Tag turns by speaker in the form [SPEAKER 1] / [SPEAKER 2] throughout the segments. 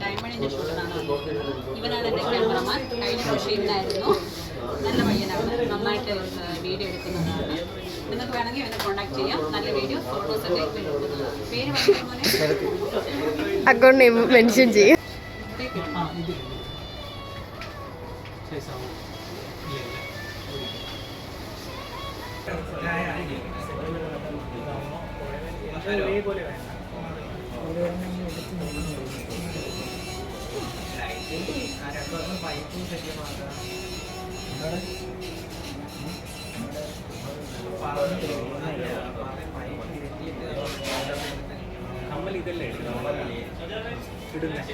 [SPEAKER 1] ഡയമണ്ടിന്റെ വന്നിരിക്കുന്നത് ഇവനാണ് എന്റെ ക്യാമറമാൻ കഴിഞ്ഞ വർഷം ഇവനായിരുന്നു നല്ല പയ്യനാണ് നന്നായിട്ട് വീഡിയോ എടുക്കുന്നതാണ് നിങ്ങൾക്ക് വേണമെങ്കിൽ ഇവനെ കോൺടാക്ട് ചെയ്യാം നല്ല വീഡിയോ ഫോട്ടോസ് ഒക്കെ എടുക്കുന്നതാണ് പേര്
[SPEAKER 2] അക്കൗണ്ട് നെയിം മെൻഷൻ ചെയ്യും
[SPEAKER 3] നമ്മൾ ഇതല്ലേ ഇടുന്നത്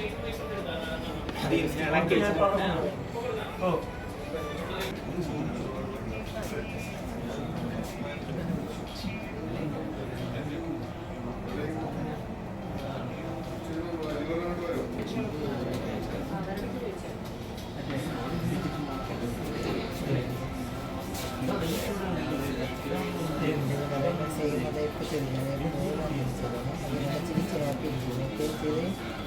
[SPEAKER 3] ഇളക്കി ഓ seguimos de este peligro, de este peligro, de
[SPEAKER 1] este peligro, de este peligro,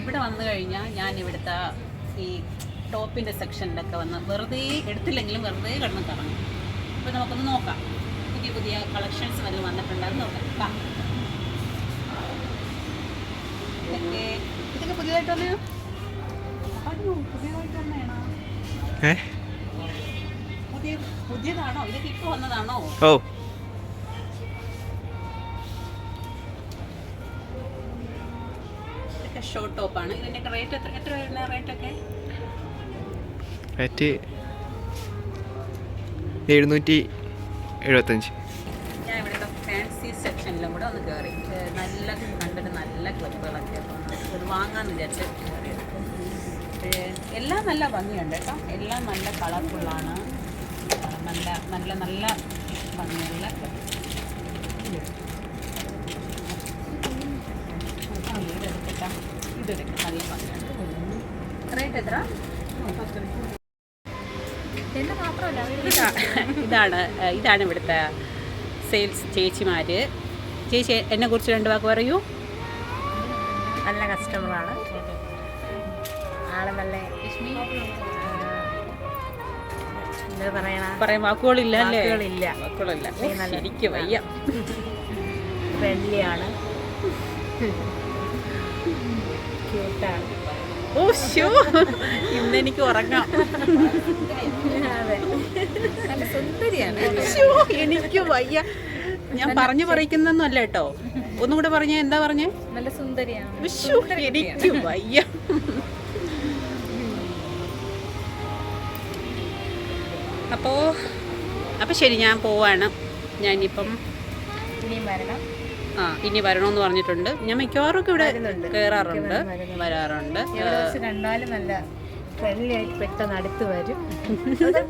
[SPEAKER 1] ഇവിടെ വന്നു കഴിഞ്ഞാൽ ഞാൻ ഇവിടുത്തെ ഈ ടോപ്പിന്റെ സെക്ഷനിലൊക്കെ വന്ന് വെറുതെ എടുത്തില്ലെങ്കിലും വെറുതെ കിടന്ന് കറങ്ങും. അപ്പോൾ നമുക്കൊന്ന് നോക്കാം. പുതിയ പുതിയ കളക്ഷൻസ് വല്ലതും വന്നിട്ടുണ്ടെന്ന് നോക്കാം. ഇതൊക്കെ ഇതൊക്കെ പുതിയതായിട്ട് വന്നോ പുതിയതായിട്ട് പുതിയ പുതിയതാണോ? ഇതൊക്കെ ഇപ്പോൾ വന്നതാണോ?
[SPEAKER 2] ഓ.
[SPEAKER 1] ഷോർട്ട് ടോപ്പാണ് ഇതിന്റെയൊക്കെ റേറ്റ് എത്ര എത്ര വരുന്ന റേറ്റൊക്കെ
[SPEAKER 2] റേറ്റ് എഴുന്നൂറ്റി എഴുപത്തഞ്ച്.
[SPEAKER 1] ഞാൻ ഇവിടെ ഫാൻസി സെക്ഷനിലും കൂടെ ഒന്ന് കയറി നല്ല കണ്ടിട്ട് നല്ല ക്ലിപ്പുകളൊക്കെ അപ്പോൾ ഇത് വാങ്ങാമെന്ന് വിചാരിച്ച് കയറിയത് എല്ലാം നല്ല ഭംഗിയുണ്ട് കേട്ടോ. എല്ലാം നല്ല കളർഫുള്ളാണ് നല്ല നല്ല നല്ല ഭംഗിയുള്ള ആ, ഇതെടുക്കട്ടാ. ഇതെടുക്കാം റേറ്റ് എത്ര ഇതാ- ഇതാണ് ഇതാണ് ഇവിടുത്തെ സെയിൽസ് ചേച്ചിമാർ ചേച്ചി എന്നെ കുറിച്ച് രണ്ട് വാക്ക് പറയൂ.
[SPEAKER 4] നല്ല കസ്റ്റമറാണ് ആൾ നല്ല
[SPEAKER 1] പറയാൻ വാക്കുകളില്ല അല്ലേ?
[SPEAKER 4] വാക്കുകളില്ല.
[SPEAKER 1] വാക്കുകളില്ല. എനിക്ക് വയ്യ.
[SPEAKER 4] ഫ്രണ്ട്ലിയാണ് ക്യൂട്ടാണ്
[SPEAKER 1] ഓ ഷോ ഇന്ന് എനിക്ക് ഉറങ്ങാം.
[SPEAKER 4] അതെ. നല്ല സുന്ദരിയാണ്.
[SPEAKER 1] ശ്ശോ, എനിക്ക് വയ്യ. ഞാൻ പറഞ്ഞു പറയിക്കുന്നല്ല അല്ല കേട്ടോ. ഒന്നും കൂടെ പറഞ്ഞ എന്താ പറഞ്ഞേ?
[SPEAKER 4] നല്ല സുന്ദരിയാണ്.
[SPEAKER 1] എനിക്ക് വയ്യ. അപ്പോൾ അപ്പോൾ ശരി ഞാൻ പോവാണ്. ഞാനിപ്പം
[SPEAKER 4] ഇനിയും വരണം.
[SPEAKER 1] ആ ഇനി വരണമെന്ന് പറഞ്ഞിട്ടുണ്ട്. ഞാൻ മിക്കവാറും ഒക്കെ ഇവിടെ. കയറാറുണ്ട്. വരാറുണ്ട്.
[SPEAKER 4] കണ്ടാലും നല്ല ഫ്രണ്ട്ലി ആയിട്ട് പെട്ടെന്ന് അടുത്ത് വരും.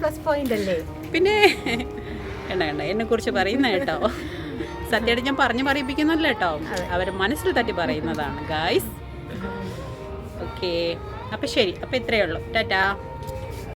[SPEAKER 4] പ്ലസ് പോയിന്റ് അല്ലേ?
[SPEAKER 1] പിന്നെ കണ്ട കണ്ട എന്നെ കുറിച്ച് പറയുന്ന കേട്ടോ. സത്യമായിട്ട് ഞാൻ പറഞ്ഞു പറയിപ്പിക്കുന്നല്ല കേട്ടോ. അവർ മനസ്സിൽ തട്ടി പറയുന്നതാണ് ഗായ്സ് ഓക്കേ അപ്പം ശരി അപ്പം ഇത്രയേ ഉള്ളൂ. ടാറ്റാ.